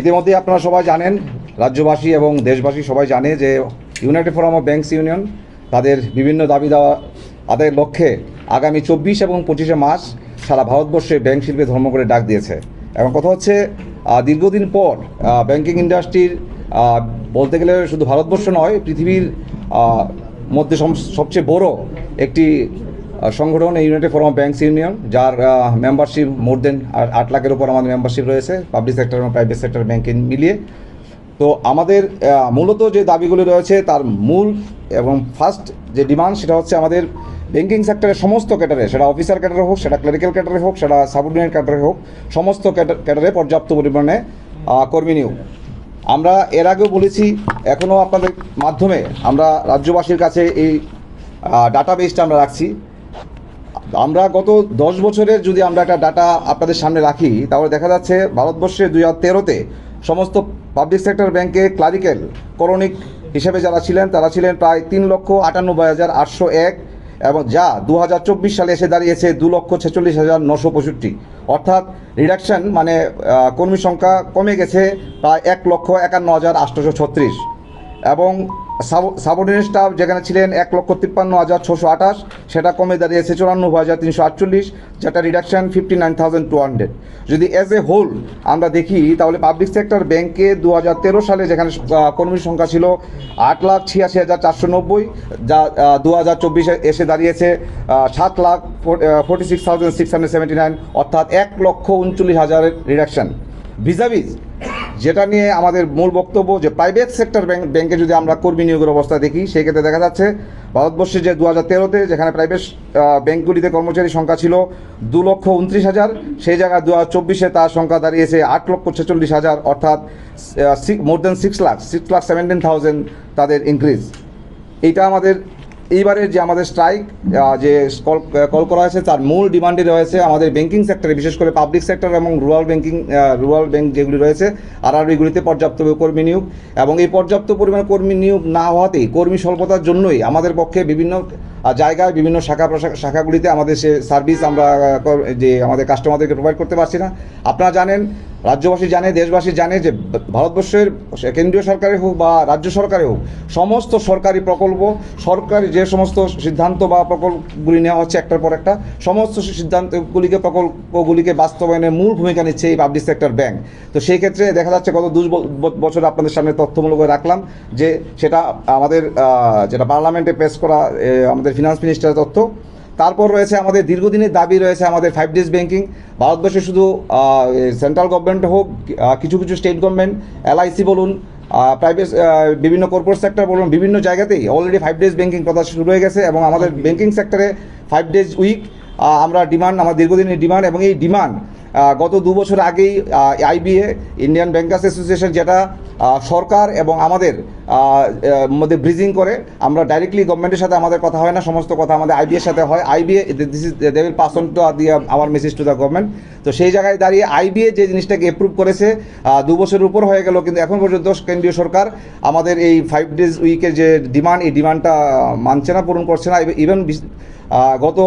ইতিমধ্যে আপনারা সবাই জানেন, রাজ্যবাসী এবং দেশবাসী সবাই জানে যে United Forum of Banks Union তাদের বিভিন্ন দাবি দেওয়া আদায়ের লক্ষ্যে আগামী চব্বিশ এবং পঁচিশে মার্চ সারা ভারতবর্ষে ব্যাংক শিল্পে ধর্ম করে ডাক দিয়েছে। এবং কথা হচ্ছে দীর্ঘদিন পর ব্যাংকিং ইন্ডাস্ট্রির বলতে গেলে শুধু ভারতবর্ষ নয়, পৃথিবীর মধ্যে সবচেয়ে বড় একটি সংগঠন United Forum of Banks Union যার মেম্বারশিপ মোর দেন আট লাখের উপর আমাদের মেম্বারশিপ রয়েছে পাবলিক সেক্টর এবং প্রাইভেট সেক্টর ব্যাংকে মিলিয়ে। তো আমাদের মূলত যে দাবিগুলি রয়েছে, তার মূল এবং ফার্স্ট যে ডিমান্ড সেটা হচ্ছে আমাদের ব্যাঙ্কিং সেক্টরের সমস্ত ক্যাটারে সেটা অফিসার ক্যাটারে হোক, সেটা ক্লারিক্যাল ক্যাটারে হোক, সেটা সাবঅর্ডিনেট ক্যাটারে হোক, সমস্ত ক্যাটারে পর্যাপ্ত পরিমাণে কর্মী নিয়োগ। আমরা এর আগেও বলেছি এখনও আপনাদের মাধ্যমে আমরা রাজ্যবাসীর কাছে এই ডাটাবেসটা আমরা রাখছি। আমরা গত দশ বছরের যদি আমরা একটা ডাটা আপনাদের সামনে রাখি, তাহলে দেখা যাচ্ছে ভারতবর্ষে দুই হাজার তেরোতে সমস্ত পাবলিক সেক্টর ব্যাংকে ক্লারিক্যাল করণিক হিসেবে যারা ছিলেন, তারা ছিলেন প্রায় তিন লক্ষ আটানব্বই হাজার আটশো এক এবং যা দু হাজার চব্বিশ সালে এসে দাঁড়িয়েছে দু লক্ষ ছেচল্লিশ হাজার নশো পঁয়ষট্টি। অর্থাৎ রিডাকশন মানে কর্মী সংখ্যা কমে গেছে প্রায় এক লক্ষ একান্ন হাজার আটশোশো ছত্রিশ। এবং সাবঅর্ডিনেট স্টাফ যেখানে ছিলেন এক লক্ষ তিপ্পান্ন হাজার ছশো আঠাশ, সেটা কমে দাঁড়িয়েছে চুরানব্বই হাজার তিনশো আটচল্লিশ, যেটা reduction fifty nine thousand two hundred যদি অ্যাজ এ হোল আমরা দেখি, তাহলে পাবলিক সেক্টর ব্যাংকে দু হাজার তেরো সালে যেখানে কর্মীর সংখ্যা ছিল আট লাখ ছিয়াশি হাজার চারশো নব্বই, যা দু হাজার চব্বিশে এসে দাঁড়িয়েছে সাত lakh forty six thousand six hundred seventy nine অর্থাৎ এক লক্ষ উনচল্লিশ হাজারের রিডাকশন ভিজাভিজ যেটা নিয়ে আমাদের মূল বক্তব্য যে প্রাইভেট সেক্টর ব্যাংক ব্যাংকে যদি আমরা কর্মী নিয়োগের অবস্থা দেখি, সেক্ষেত্রে দেখা যাচ্ছে ভারতবর্ষে যে দু হাজার তেরোতে যেখানে প্রাইভেট ব্যাংকগুলিতে কর্মচারীর সংখ্যা ছিল দু লক্ষ উনত্রিশ হাজার, সেই জায়গায় দু হাজার চব্বিশে তার সংখ্যা দাঁড়িয়েছে আট লক্ষ ছেচল্লিশ হাজার, অর্থাৎ more than six lakh six lakh seventeen thousand তাদের ইনক্রিজ এটা আমাদের এইবারের যে আমাদের স্ট্রাইক যে কল কল করা হয়েছে, তার মূল ডিমান্ডে রয়েছে আমাদের ব্যাংকিং সেক্টরে বিশেষ করে পাবলিক সেক্টর এবং রুরাল ব্যাংকিং রুরাল ব্যাংক যেগুলি রয়েছে আর আরবিগুলিতে পর্যাপ্ত কর্মী নিয়োগ এবং এই পর্যাপ্ত পরিমাণে কর্মী নিয়োগ না হওয়াতেই কর্মী স্বল্পতার জন্যই আমাদের পক্ষে বিভিন্ন জায়গায় বিভিন্ন শাখা শাখাগুলিতে আমাদের সে সার্ভিস আমরা যে আমাদের কাস্টমারদেরকে প্রোভাইড করতে পারছি না। আপনারা জানেন রাজ্যবাসী জানে, দেশবাসী জানে যে ভারতবর্ষের কেন্দ্রীয় সরকারে হোক বা রাজ্য সরকারে হোক, সমস্ত সরকারি প্রকল্প, সরকারি যে সমস্ত সিদ্ধান্ত বা প্রকল্পগুলি নেওয়া হচ্ছে একটার পর একটা, সমস্ত সিদ্ধান্তগুলিকে, প্রকল্পগুলিকে বাস্তবায়নের মূল ভূমিকা নিচ্ছে এই পাবলিক সেক্টর ব্যাংক তো সেই ক্ষেত্রে দেখা যাচ্ছে গত দু বছর আপনাদের সামনে তথ্যমূলক রাখলাম যে সেটা আমাদের যেটা পার্লামেন্টে পেশ করা আমাদের ফিনান্স মিনিস্টারের তথ্য তারপর রয়েছে আমাদের দীর্ঘদিনের দাবি রয়েছে আমাদের ফাইভ ডেজ ব্যাঙ্কিং ভারতবর্ষে শুধু সেন্ট্রাল গভর্নমেন্ট হোক কিছু কিছু স্টেট গভর্নমেন্ট এলআইসি বলুন প্রাইভেট বিভিন্ন কর্পোরেট সেক্টর বলুন বিভিন্ন জায়গাতেই অলরেডি ফাইভ ডেজ ব্যাঙ্কিং কথা শুরু হয়ে গেছে এবং আমাদের ব্যাংকিং সেক্টরে ফাইভ ডেজ উইক আমরা ডিমান্ড আমার দীর্ঘদিনের ডিমান্ড এবং এই ডিমান্ড গত দু বছর আগেই আইবিএ ইন্ডিয়ান ব্যাংকার্স অ্যাসোসিয়েশন যেটা সরকার এবং আমাদের মধ্যে ব্রিজিং করে, আমরা ডাইরেক্টলি গভর্নমেন্টের সাথে আমাদের কথা হয় না, সমস্ত কথা আমাদের আইবিএর সাথে হয়। IBA this is they will pass on to দিয়ে আমার মেসেজ টু দ্য গভর্নমেন্ট তো সেই জায়গায় দাঁড়িয়ে আইবিএ যে জিনিসটাকে অ্যাপ্রুভ করেছে দু বছরের উপর হয়ে গেল, কিন্তু এখন পর্যন্ত কেন্দ্রীয় সরকার আমাদের এই ফাইভ ডেজ উইকের যে ডিমান্ড এই ডিমান্ডটা মানছে না, পূরণ করছে না। ইভেন গত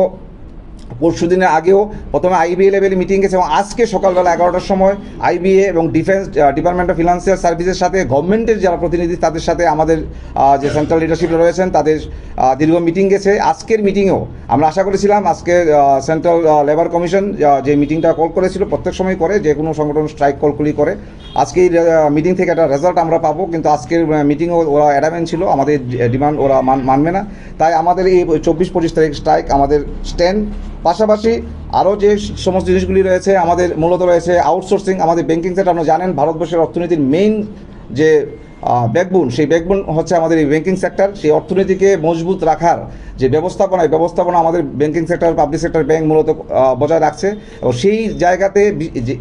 পরশু দিনের আগেও প্রথমে আইবিএ লেভেলে মিটিং গেছে এবং আজকে সকালবেলা এগারোটার সময় আইবিএ এবং ডিফেন্স ডিপার্টমেন্ট অফ ফিনান্সিয়াল সার্ভিসের সাথে গভর্নমেন্টের যারা প্রতিনিধি, তাদের সাথে আমাদের যে সেন্ট্রাল লিডারশিপ রয়েছেন, তাদের দীর্ঘ মিটিং গেছে। আজকের মিটিংয়েও আমরা আশা করেছিলাম আজকে সেন্ট্রাল লেবার কমিশন যে মিটিংটা কল করেছিল, প্রত্যেক সময় করে, যে কোনো সংগঠন স্ট্রাইক কলগুলি করে। আজকে এই মিটিং থেকে একটা রেজাল্ট আমরা পাবো, কিন্তু আজকের মিটিংও ওরা অ্যাডামেন্ট ছিল, আমাদের ডিমান্ড ওরা মান- মানবে না। তাই আমাদের এই চব্বিশ পঁচিশ তারিখ স্ট্রাইক আমাদের স্ট্যান্ড পাশাপাশি আরও যে সমস্ত জিনিসগুলি রয়েছে, আমাদের মূলত রয়েছে আউটসোর্সিং আমাদের ব্যাংকিং সেক্টর আপনারা জানেন, ভারতবর্ষের অর্থনীতির মেইন যে ব্যাকবোন সেই ব্যাকবোন হচ্ছে আমাদের এই ব্যাঙ্কিং সেক্টর সেই অর্থনীতিকে মজবুত রাখার যে ব্যবস্থাপনা, এই ব্যবস্থাপনা আমাদের banking sector public sector bank মূলত বজায় রাখছে এবং সেই জায়গাতে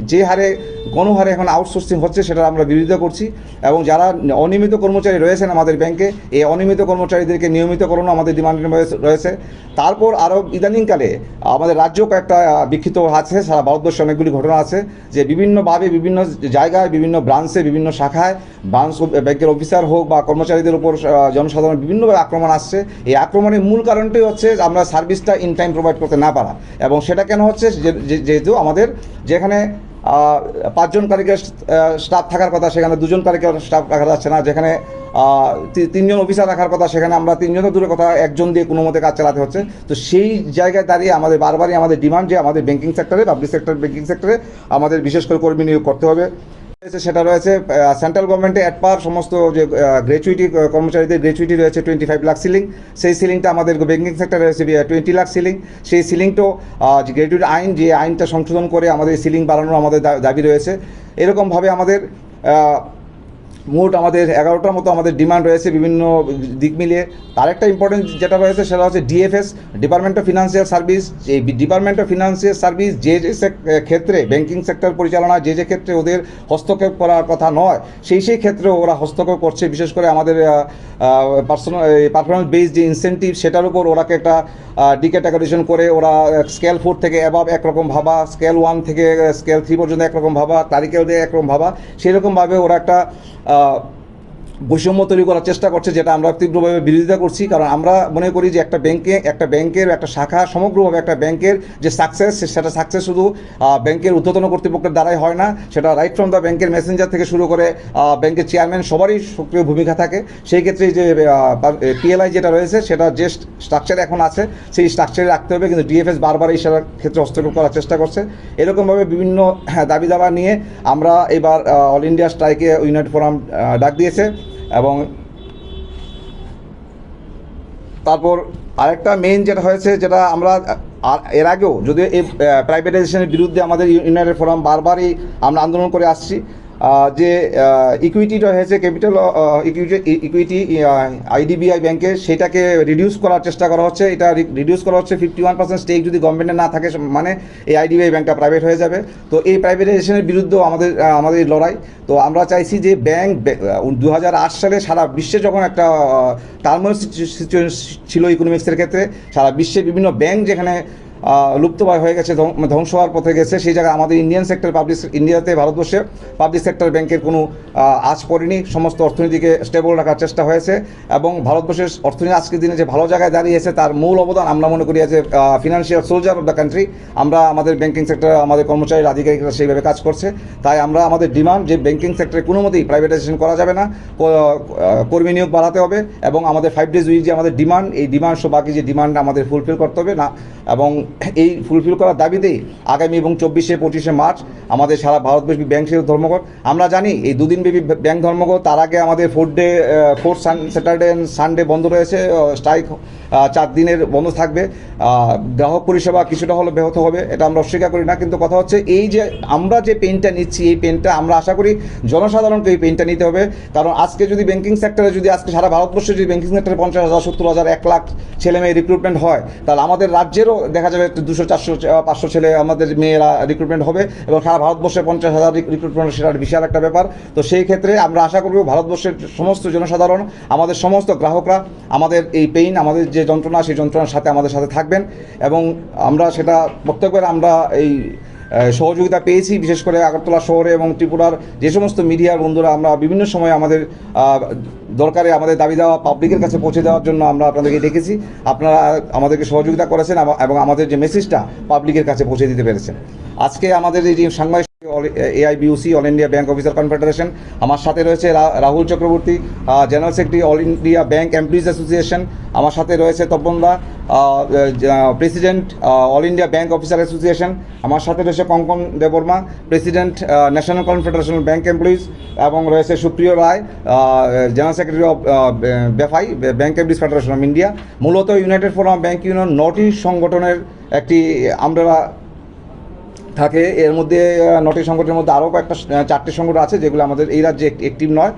যে- হারে গণহারে এখন আউটসোর্সিং হচ্ছে সেটা আমরা বিরোধিতা করছি এবং যারা অনিয়মিত কর্মচারী রয়েছেন আমাদের ব্যাংকে এই অনিয়মিত কর্মচারীদেরকে নিয়মিতকরণও আমাদের ডিমান্ড রয়েছে। তারপর আরও ইদানিংকালে আমাদের রাজ্য কয়েকটা বিক্ষিপ্ত আছে, সারা ভারতবর্ষে অনেকগুলি ঘটনা আছে যে বিভিন্নভাবে বিভিন্ন জায়গায়, বিভিন্ন ব্রাঞ্চে বিভিন্ন শাখায় ব্রাঞ্চ ব্যাংকের অফিসার হোক বা কর্মচারীদের উপর জনসাধারণ বিভিন্নভাবে আক্রমণ আসছে, এই আক্রমণের মূল কারণটি হচ্ছে আমরা সার্ভিসটা ইন টাইম প্রোভাইড করতে না পারা। এবং সেটা কেন হচ্ছে যেহেতু আমাদের যেখানে পাঁচজন কারিগর স্টাফ থাকার কথা, সেখানে দুজন কারিগর স্টাফ রাখা যাচ্ছে না, যেখানে তিনজন অফিসার রাখার কথা, সেখানে আমরা তিনজনের দূরে কথা, একজন দিয়ে কোনো মতে কাজ চালাতে হচ্ছে। তো সেই জায়গায় দাঁড়িয়ে আমাদের বারবারই আমাদের ডিমান্ড যে আমাদের ব্যাঙ্কিং সেক্টরে পাবলিক সেক্টর ব্যাংকিং সেক্টরে আমাদের বিশেষ করে কর্মী নিয়োগ করতে হবে। সেটা রয়েছে সেন্ট্রাল গভর্নমেন্টে অ্যাট পার সমস্ত যে গ্র্যাচুইটি কর্মচারীদের গ্র্যাচুইটি রয়েছে টোয়েন্টি ফাইভ লাখ সিলিং সেই সিলিংটা আমাদের ব্যাঙ্কিং সেক্টরে রয়েছে টোয়েন্টি লাখ সিলিং সেই সিলিংটাও গ্র্যাচুইটি আইন, যে আইনটা সংশোধন করে আমাদের সিলিং বাড়ানোর আমাদের দাবি রয়েছে। এরকমভাবে আমাদের মোট আমাদের এগারোটার মতো আমাদের ডিমান্ড রয়েছে বিভিন্ন দিক মিলিয়ে। তার একটা ইম্পর্টেন্ট যেটা রয়েছে সেটা হচ্ছে DFS department of financial service এই ডিপার্টমেন্ট অফ ফিনান্সিয়াল সার্ভিস যে যে ক্ষেত্রে ব্যাংকিং সেক্টর পরিচালনা, যে যে ক্ষেত্রে ওদের হস্তক্ষেপ করার কথা নয়, সেই সেই ক্ষেত্রে ওরা হস্তক্ষেপ করছে। বিশেষ করে আমাদের পার্সোনাল পারফরমেন্স বেস যে ইনসেন্টিভ সেটার উপর ওরাকে একটা ডি ক্যাটাগরিজেশন করে ওরা স্কেল ফোর থেকে অ্যাবাভ একরকম ভাবা স্কেল ওয়ান থেকে স্কেল থ্রি পর্যন্ত একরকম ভাবা ক্লারিক্যাল দিয়ে একরকম ভাবা, সেরকমভাবে ওরা একটা uh, বৈষম্য তৈরি করার চেষ্টা করছে যেটা আমরা তীব্রভাবে বিরোধিতা করছি। কারণ আমরা মনে করি যে একটা ব্যাংকে একটা ব্যাংকের একটা শাখা সমগ্রভাবে একটা ব্যাংকের যে সাকসেস সেটা সাকসেস শুধু ব্যাংকের ঊর্ধ্বতন কর্তৃপক্ষের দ্বারাই হয় না। সেটা রাইট ফ্রম দ্য ব্যাংকের মেসেঞ্জার থেকে শুরু করে ব্যাংকের চেয়ারম্যান সবারই সক্রিয় ভূমিকা থাকে। সেই ক্ষেত্রে যে পিএলআই যেটা রয়েছে সেটা যে স্ট্রাকচার এখন আছে সেই স্ট্রাকচারে রাখতে হবে। কিন্তু ডিএফএস বারবার এই সেটার ক্ষেত্রে হস্তক্ষেপ করার চেষ্টা করছে। এরকমভাবে বিভিন্ন হ্যাঁ, দাবি দাবা নিয়ে আমরা এবার অল ইন্ডিয়া স্ট্রাইকে ইউনাইটেড ফোরাম ডাক দিয়েছে। এবং তারপর আরেকটা মেইন যেটা হয়েছে, যেটা আমরা, আর এর আগেও যদিও এই প্রাইভেটাইজেশনের বিরুদ্ধে আমাদের ইউনাইটেড ফোরাম বারবারই আমরা আন্দোলন করে আসছি যে ইকুইটিটা হয়েছে ক্যাপিটাল ইকুইটি ইকুইটি আইডিবিআই ব্যাংকে সেটাকে রিডিউস করার চেষ্টা করা হচ্ছে। এটা রিডিউস করা হচ্ছে ফিফটি ওয়ান পার্সেন্ট স্টেক যদি গভর্নমেন্টের না থাকে মানে এই আইডিবিআই ব্যাংকটা প্রাইভেট হয়ে যাবে। তো এই প্রাইভেটাইজেশনের বিরুদ্ধেও আমাদের আমাদের লড়াই। তো আমরা চাইছি যে ব্যাংক দু সালে সারা বিশ্বে যখন একটা টার্মাল সিচুয়েশন ছিল ইকোনমিক্সের ক্ষেত্রে, সারা বিশ্বে বিভিন্ন ব্যাংক যেখানে লুপ্তপ্রায় হয়ে গেছে, ধ্বং- ধ্বংস হওয়ার পথে গেছে। সেই জায়গায় আমাদের ইন্ডিয়ান সেক্টর পাবলিক ইন্ডিয়াতে ভারতবর্ষে পাবলিক সেক্টর ব্যাংকের কোনো আজ পড়েনি। সমস্ত অর্থনীতিকে স্টেবল রাখার চেষ্টা হয়েছে এবং ভারতবর্ষের অর্থনীতি আজকের দিনে যে ভালো জায়গায় দাঁড়িয়েছে তার মূল অবদান আমরা মনে করি যে financial soldier of the country আমরা আমাদের ব্যাংকিং সেক্টর আমাদের কর্মচারীর, আধিকারিকরা সেইভাবে কাজ করছে। তাই আমরা আমাদের ডিমান্ড যে ব্যাংকিং সেক্টরে কোনো মতেই প্রাইভেটাইজেশন করা যাবে না। কর্মী নিয়োগ বাড়াতে হবে এবং আমাদের ফাইভ ডেজ উইক যে আমাদের ডিমান্ড এই ডিমান্ড সব বাকি যে ডিমান্ড আমাদের ফুলফিল করতে হবে না। এবং এই ফুলফিল করার দাবিতেই আগামী এবং চব্বিশে, পঁচিশে মার্চ আমাদের সারা ভারতব্যাপী ব্যাংক শেয়ার ধর্মঘট। আমরা জানি এই দুদিন ব্যাপী ব্যাংক ধর্মঘট, তার আগে আমাদের four day four sun Saturday Sunday বন্ধ রয়েছে স্ট্রাইক চার দিনের বন্ধ থাকবে। গ্রাহক পরিষেবা কিছুটা হলে ব্যাহত হবে, এটা আমরা অস্বীকার করি না, কিন্তু কথা হচ্ছে এই যে আমরা যে পেনটা নিচ্ছি, এই পেনটা আমরা আশা করি জনসাধারণকে এই পেনটা নিতে হবে। কারণ আজকে যদি ব্যাংকিং সেক্টরে যদি আজকে সারা ভারতবর্ষে যদি ব্যাংকিং সেক্টরে পঞ্চাশ হাজার, সত্তর হাজার, এক লাখ ছেলে মেয়ে রিক্রুটমেন্ট হয়, তাহলে আমাদের রাজ্যেরও দেখা যাবে দুশো, চারশো পাঁচশো ছেলে আমাদের মেয়েরা রিক্রুটমেন্ট হবে এবং সারা ভারতবর্ষে পঞ্চাশ হাজার রিক্রুটমেন্ট সেটা বিশাল একটা ব্যাপার। তো সেই ক্ষেত্রে আমরা আশা করব ভারতবর্ষের সমস্ত জনসাধারণ, আমাদের সমস্ত গ্রাহকরা, আমাদের এই পেইন আমাদের যে যন্ত্রণা, সেই যন্ত্রণার সাথে আমাদের সাথে থাকবেন এবং আমরা সেটা প্রত্যেকবার আমরা এই সহযোগিতা পেয়েছি, বিশেষ করে আগরতলা শহরে এবং ত্রিপুরার যে সমস্ত মিডিয়ার বন্ধুরা আমরা বিভিন্ন সময় আমাদের দরকারে আমাদের দাবি দেওয়া পাবলিকের কাছে পৌঁছে দেওয়ার জন্য আমরা আপনাদেরকে ডেকেছি। আপনারা আমাদেরকে সহযোগিতা করেছেন এবং আমাদের যে মেসেজটা পাবলিকের কাছে পৌঁছে দিতে পেরেছেন। আজকে আমাদের এই যে সাংবাদিক AIBOC all India bank officer confederation আমার সাথে রয়েছে Rahul Chakraborty general secretary all India bank employees association আমার সাথে রয়েছে তপনদা president all India bank officer association আমার সাথে রয়েছে Kankan Debbarma president national confederation bank employees এবং রয়েছে Supriya Roy general secretary of BEFI bank employees federation of India মূলত United forum bank union নটি সংগঠনের একটি আমরা থাকে। এর মধ্যে নটি সংগঠনের মধ্যে আরও কয়েকটা চারটি সংগঠন আছে যেগুলো আমাদের এই রাজ্যে অ্যাক্টিভ নয়।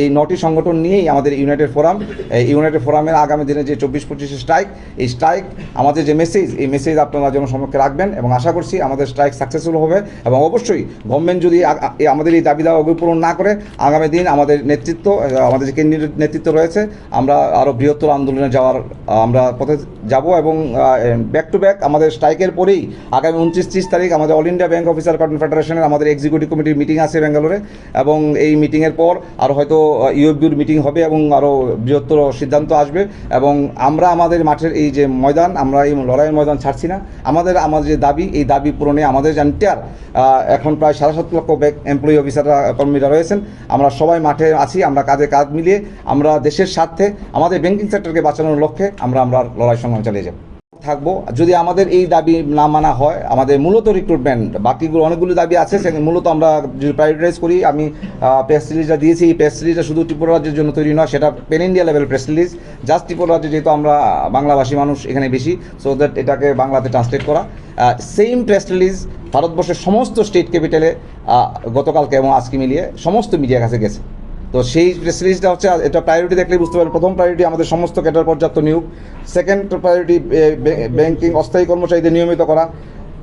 এই নটি সংগঠন নিয়েই আমাদের ইউনাইটেড ফোরাম, এই ইউনাইটেড ফোরামের আগামী দিনে যে চব্বিশ পঁচিশে স্ট্রাইক, এই স্ট্রাইক আমাদের যে মেসেজ এই মেসেজ আপনারা যেন সমক্ষে রাখবেন এবং আশা করছি আমাদের স্ট্রাইক সাকসেসফুল হবে এবং অবশ্যই গভর্নমেন্ট যদি আমাদের এই দাবি দাওয়া পূরণ না করে, আগামী দিন আমাদের নেতৃত্ব আমাদের যে কেন্দ্রীয় নেতৃত্ব রয়েছে, আমরা আরও বৃহত্তর আন্দোলনে যাওয়ার আমরা পথে যাব এবং ব্যাক টু ব্যাক আমাদের স্ট্রাইকের পরেই আগামী উনত্রিশ ত্রিশ তারিখ আমাদের অল ইন্ডিয়া ব্যাংক অফিসার কনফেডারেশনের আমাদের এক্সিকিউটিভ কমিটির মিটিং আছে ব্যাঙ্গালোরে এবং এই মিটিংয়ের পর আর হয়তো ইউএফবিউর মিটিং হবে এবং আরও বৃহত্তর সিদ্ধান্ত আসবে এবং আমরা আমাদের মাঠের এই যে ময়দান, আমরা এই লড়াইয়ের ময়দান ছাড়ছি না। আমাদের আমাদের যে দাবি, এই দাবি পূরণে আমাদের যে এন্টায়ার এখন প্রায় সাড়ে সাত লক্ষ ব্যাংক এমপ্লয়ি অফিসাররা কর্মীরা রয়েছেন। আমরা সবাই মাঠে আছি, আমরা কাজে কাঁধ মিলিয়ে আমরা দেশের স্বার্থে, আমাদের ব্যাংকিং সেক্টরকে বাঁচানোর লক্ষ্যে আমরা আমরা লড়াই সংগ্রাম চালিয়ে যাব। থাকব। যদি আমাদের এই দাবি না মানা হয়, আমাদের মূলত রিক্রুটমেন্ট বাকিগুলো অনেকগুলো দাবি আছে সেখানে মূলত আমরা যদি প্রায়োরিটাইজ করি, আমি প্রেস রিলিজটা দিয়েছি। এই প্রেস রিলিজটা শুধু ত্রিপুরা রাজ্যের জন্য তৈরি নয়, সেটা pan India level press release just Tripura রাজ্যে যেহেতু আমরা বাংলাভাষী মানুষ এখানে বেশি সো দ্যাট এটাকে বাংলাতে ট্রান্সলেট করা। সেম প্রেস রিলিজ ভারতবর্ষের সমস্ত স্টেট ক্যাপিটালে গতকালকে এবং আজকে মিলিয়ে সমস্ত মিডিয়ার কাছে গেছে। তো সেই প্রেস রিলিজটা হচ্ছে, এটা প্রায়োরিটি দেখলেই বুঝতে পারেন প্রথম প্রায়োরিটি আমাদের সমস্ত ক্যাডার পর্যাপ্ত নিয়োগ। সেকেন্ড প্রায়োরিটি ব্যাংকিং অস্থায়ী কর্মচারীদের নিয়মিত করা।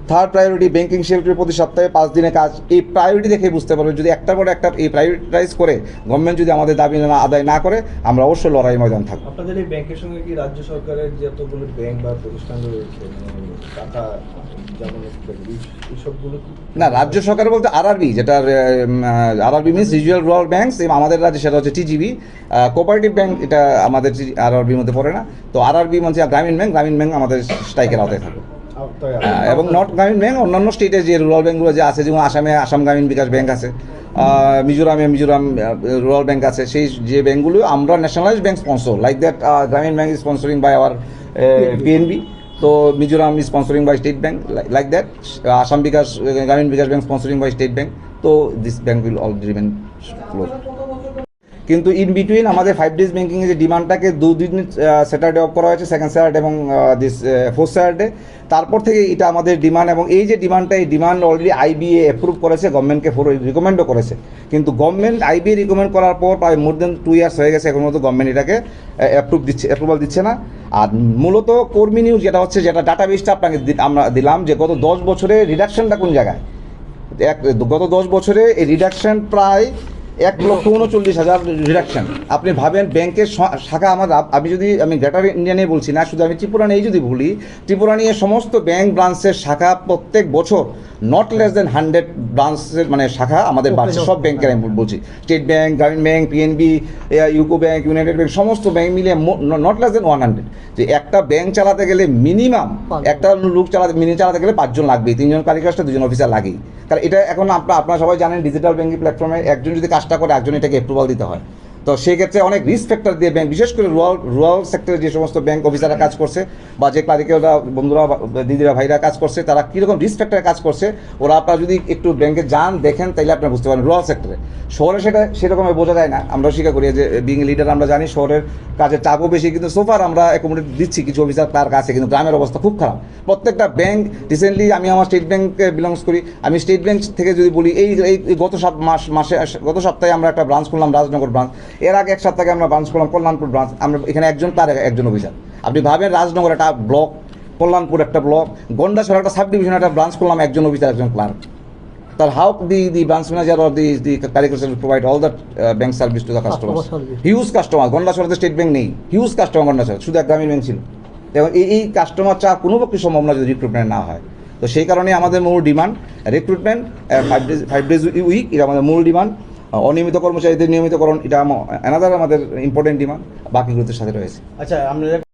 থার্ড প্রায়োরিটি ব্যাংকিং শিল্পের প্রতি সপ্তাহে পাঁচ দিনে কাজ। এই প্রায়োরিটি দেখে বুঝতে পারবে যদি একটার পর একটা এই প্রায়োরিটাইজ করে গভর্নমেন্ট যদি আমাদের দাবি না, আদায় না করে, আমরা অবশ্যই লড়াই ময়দান থাকব। আপনাদের এই ব্যাংকের সঙ্গে কি রাজ্য সরকারের যতগুলো ব্যাংক বা প্রতিষ্ঠান রয়েছে মানে টাকা না রাজ্য সরকার বলতে আরআরবি যেটা RRB means regional rural banks এবং আমাদের রাজ্যে সেটা হচ্ছে টিজিবি কোপারেটিভ ব্যাংক এটা আমাদের আরআরবির মধ্যে পড়ে না। তো আরআরবি মানে গ্রামীণ ব্যাংক গ্রামীণ ব্যাংক আমাদের স্ট্রাইকের আওতায় থাকে? এবং নট গ্রামীণ ব্যাংক অন্যান্য স্টেটে যে রুরাল ব্যাঙ্কগুলো যে আছে যেমন আসামে আসাম গ্রামীণ বিকাশ ব্যাংক আছে মিজোরামে মিজোরাম রুরাল ব্যাংক আছে সেই যে ব্যাংকগুলো আমরা nationalise bank sponsor like that Gramin bank sponsoring by our PNB তো Mizoram sponsoring by state bank like that Assam Vikash, Gramin Vikash bank sponsoring by state bank তো this bank will all remain close কিন্তু in between আমাদের five days ব্যাঙ্কিংয়ের যে ডিমান্ডটাকে দুদিন Saturday off করা হয়েছে সেকেন্ড স্যাটারডে এবং দিস ফোর্থ স্যাটারডে তারপর থেকে এটা আমাদের ডিমান্ড এবং এই যে ডিমান্ডটা এই ডিমান্ড অলরেডি আইবিএ অ্যাপ্রুভ করেছে গভর্নমেন্টকে ফোর রিকমেন্ডও করেছে। কিন্তু গভর্নমেন্ট আইবিএ রিকমেন্ড করার পর প্রায় মোর দেন টু ইয়ার্স হয়ে গেছে, এখন মতো গভর্নমেন্ট এটাকে অ্যাপ্রুভ দিচ্ছে অ্যাপ্রুভাল দিচ্ছে না। আর মূলত কর্মী নিউজ যেটা হচ্ছে, যেটা ডাটাবেসটা আপনাকে আমরা দিলাম যে গত দশ বছরে রিডাকশনটা কোন জায়গায়? এক, গত দশ বছরে এই রিডাকশন প্রায় এক লক্ষ উনচল্লিশ হাজার রিডাকশন আপনি ভাবেন ব্যাংকের শাখা আমার আমি যদি, আমি গ্রেটার ইন্ডিয়া নিয়ে বলছি না, শুধু আমি ত্রিপুরা নিয়ে যদি বলি ত্রিপুরা নিয়ে সমস্ত ব্যাংক ব্রাঞ্চের শাখা প্রত্যেক বছর নট লেস দেন হান্ড্রেড ব্রাঞ্চের মানে শাখা আমাদের বাড়ছে। সব ব্যাংকের আমি বলছি। State bank Gramin bank PNB UCO bank United bank সমস্ত ব্যাংক মিলিয়ে not less than one hundred যে একটা ব্যাংক চালাতে গেলে মিনিমাম একটা লোক চালাতে মিনি চালাতে গেলে পাঁচজন লাগবেই। তিনজন কারিগরটা দুজন অফিসার লাগেই। কারণ এটা এখন আপনার আপনারা সবাই জানেন ডিজিটাল ব্যাঙ্কিং প্ল্যাটফর্মে একজন যদি কাজটা করে একজন এটাকে অ্যাপ্রুভাল দিতে হয়। তো সেই ক্ষেত্রে অনেক রিস্ক ফ্যাক্টর দিয়ে ব্যাংক বিশেষ করে রুরাল রুরাল সেক্টরে যে সমস্ত ব্যাংক অফিসাররা কাজ করছে বা যে ক্লারিক্যালরা বন্ধুরা, দিদিরা, ভাইরা কাজ করছে, তারা কীরকম রিস্ক ফ্যাক্টরে কাজ করছে, ওরা আপনারা যদি একটু ব্যাংকে যান, দেখেন তাহলে আপনারা বুঝতে পারেন রুরাল সেক্টরে শহরে সেটা, সেরকম বোঝা যায় না। আমরা স্বীকার করি যে বিং লিডার আমরা জানি, শহরের কাজের চাপও বেশি, কিন্তু সোফার আমরা অ্যাকোমোডেট দিচ্ছি কিছু অফিসার তার কাছে, কিন্তু গ্রামের অবস্থা খুব খারাপ। প্রত্যেকটা ব্যাংক রিসেন্টলি আমি আমার স্টেট ব্যাংকে বিলংস করি। আমি স্টেট ব্যাংক থেকে যদি বলি, এই গত মাস, মাসে, গত সপ্তাহে আমরা একটা ব্রাঞ্চ খুললাম, রাজনগর ব্রাঞ্চ এর আগে এক সপ্তাহে আমরা ব্রাঞ্চ করলাম কল্যাণপুর ব্রাঞ্চ আমরা এখানে একজন তার একজন অফিসার। আপনি ভাবেন রাজনগর একটা ব্লক কল্যাণপুর একটা ব্লক গন্ডাছড়া একটা সাব ডিভিশন একটা ব্রাঞ্চ করলাম একজন অফিসার একজন ক্লার্ক তার how the the branch manager or the the কারিগর provide all that bank service to the customer. Huge customer গন্ডাছড়াতে স্টেট ব্যাংক নেই। হিউজ কাস্টমার গন্ডাছড়া শুধু এক গ্রামীণ ব্যাংক ছিল। এবং এই এই কাস্টমার চা কোনো পক্ষে সম্ভব না যদি রিক্রুটমেন্ট না হয়। তো সেই কারণে আমাদের মূল demand recruitment five days five days week এটা আমাদের মূল ডিমান্ড অনিয়মিত কর্মচারীদের নিয়মিতকরণ এটা অ্যানাদার আমাদের ইম্পর্টেন্ট ডিমান্ড বাকিগুলোর সাথে রয়েছে। আচ্ছা